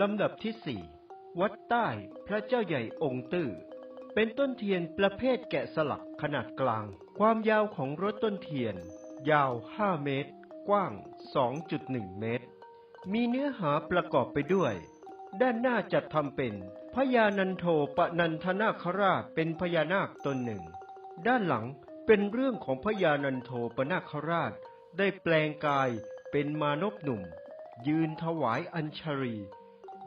ลำดับที่สี่วัดใต้พระเจ้าใหญ่องค์ตื้อเป็นต้นเทียนประเภทแกะสลักขนาดกลาง ความยาวของรถต้นเทียน ยาว 5 เมตร กว้าง 2.1 เมตร มีเนื้อหาประกอบไปด้วย ด้านหน้าจัดทำเป็นพญานันโทปนันทนาคราชเป็นพญานาคตนหนึ่ง ด้านหลังเป็นเรื่องของพญานันโทปนาคราช ได้แปลงกายเป็นมานพหนุ่ม ยืนถวายอัญชรี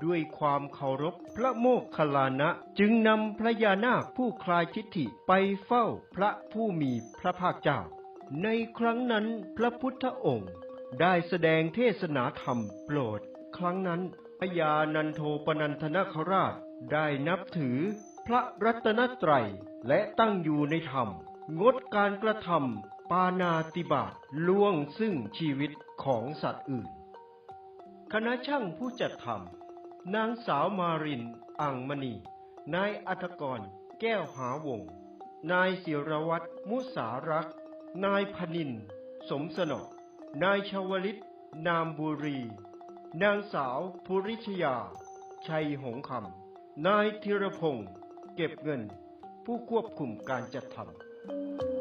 ด้วยความเคารพพระโมคคัลลานะจึงนำพระยานาคผู้คลายทิฏฐิไปเฝ้าพระผู้มีพระภาคเจ้า ในครั้งนั้นพระพุทธองค์ได้แสดงเทศนาธรรมโปรด ครั้งนั้นพญานันโทปนันทนาคราชได้นับถือพระรัตนตรัยและตั้งอยู่ในธรรม งดการกระทำปานาติบาตล่วงซึ่งชีวิตของสัตว์อื่น คณะช่างผู้จัดทำ นางสาวมาริน อังมณี นายอัธกร แก้วหาวง นายศิรวัตรมุสารัก นายพนิน สมสนอนายชวลิต นามบุรี นางสาวภูริชยา ชัยหงคำ นายธีรพงศ์ เก็บเงิน ผู้ควบคุมการจัดทำ